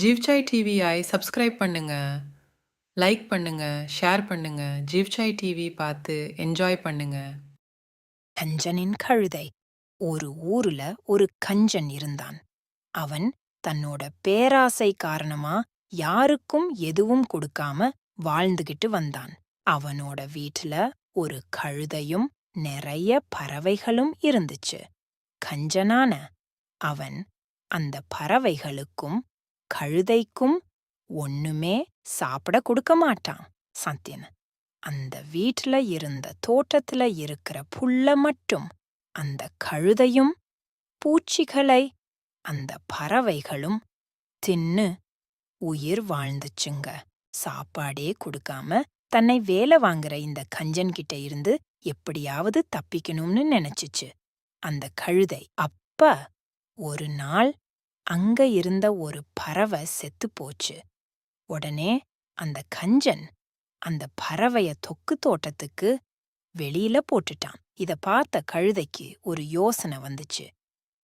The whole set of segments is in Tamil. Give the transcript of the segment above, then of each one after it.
ஜீவ்சாய் டிவியை சப்ஸ்கிரைப் பண்ணுங்க. லைக் பண்ணுங்க. ஷேர் பண்ணுங்க. ஜீவ்சாய் டிவி பார்த்து என்ஜாய் பண்ணுங்க. கஞ்சனின் கழுதை. ஒரு ஊருல ஒரு கஞ்சன் இருந்தான். அவன் தன்னோட பேராசை காரணமா யாருக்கும் எதுவும் கொடுக்காம வாழ்ந்துகிட்டு வந்தான். அவனோட வீட்டுல ஒரு கழுதையும் நிறைய பறவைகளும் இருந்துச்சு. கஞ்சனான அவன் அந்த பறவைகளுக்கும் கழுதைக்கும் ஒண்ணுமே சாப்பிட கொடுக்க மாட்டான் சந்தியன். அந்த வீட்ல இருந்த தோட்டத்துல இருக்கிற புல்ல மட்டும் அந்த கழுதையும் பூச்சிகளை அந்த பறவைகளும் தின்னு உயிர் வாழ்ந்துச்சுங்க. சாப்பாடே கொடுக்காம தன்னை வேலை வாங்குற இந்த கஞ்சன்கிட்ட இருந்து எப்படியாவது தப்பிக்கணும்னு நினைச்சுச்சு. அந்த கழுதை அப்ப ஒரு நாள் அங்க இருந்த ஒரு பறவை செத்து போச்சு. உடனே அந்த கஞ்சன் அந்த பறவைய தொக்கு தோட்டத்துக்கு வெளியில போட்டுட்டான். இத பார்த்த கழுதைக்கு ஒரு யோசனை வந்துச்சு.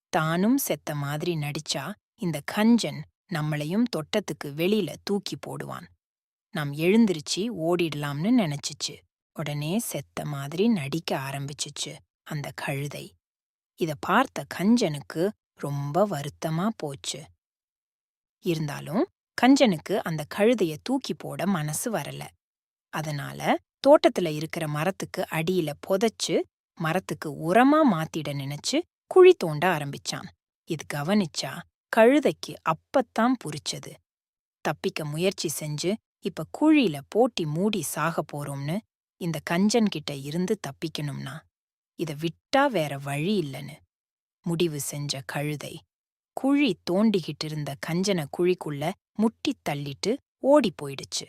தானும் செத்த மாதிரி நடிச்சா இந்த கஞ்சன் நம்மளையும் தோட்டத்துக்கு வெளியில தூக்கி போடுவான். நாம் எழுந்திருச்சு ஓடிடலாம்னு நினைச்சுச்சு. உடனே செத்த மாதிரி நடிக்க ஆரம்பிச்சுச்சு அந்த கழுதை. இத பார்த்த கஞ்சனுக்கு ரொம்ப வருத்தமா போச்சு. இருந்தாலும் கஞ்சனுக்கு அந்த கழுதைய தூக்கி போட மனசு வரல. அதனால தோட்டத்துல இருக்கிற மரத்துக்கு அடியில புதைச்சு மரத்துக்கு உரமா மாத்திட நினைச்சு குழி தோண்ட ஆரம்பிச்சான். இது கவனிச்சா கழுதைக்கு அப்பத்தான் புரிச்சது. தப்பிக்க முயற்சி செஞ்சு இப்ப குழியில போட்டி மூடி சாக போறோம்னு இந்த கஞ்சன்கிட்ட இருந்து தப்பிக்கணும்னா இத விட்டா வேற வழி இல்லைன்னு. முடிவு செஞ்ச கழுதை. குழி தோண்டிக்கிட்டு இருந்த கஞ்சன குழிக்குள்ள முட்டித் தள்ளிட்டு ஓடி போயிடுச்சு.